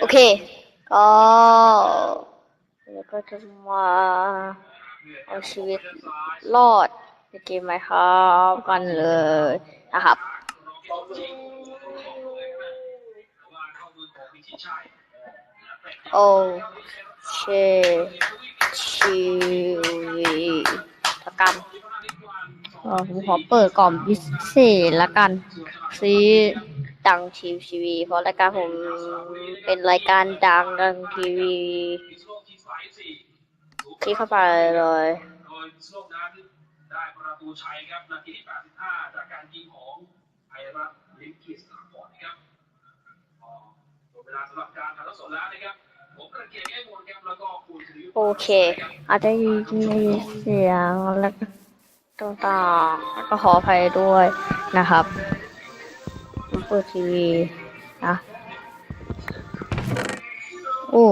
โอเค ก็แล้วก็จะมาเอาชีวิตรอดในเกมไหมครับกันเลยนะครับโอเคชีวิตกรรมเออผมขอเปิดกล่องพิเศษละกันซี ดังทีวี เพราะรายการผมเป็นรายการดังดังทีวี คลิกเข้าไปเลยโดยสโลกนั้นได้ประตูชัยครับนาทีที่ 85 จากการยิงของไพรัตน์ลิมกิสนาพอร์ตนะครับก็หมดเวลาสำหรับการถ่ายทอดสดแล้วนะครับผมประเกียรติแก้วมนครับแล้วก็คุณสุริยุทธ์โอเคอาจจะยินเสียงแล้วก็ต่างๆแล้วก็ขออภัยด้วยนะครับผม เปิดทีวีนะโอ้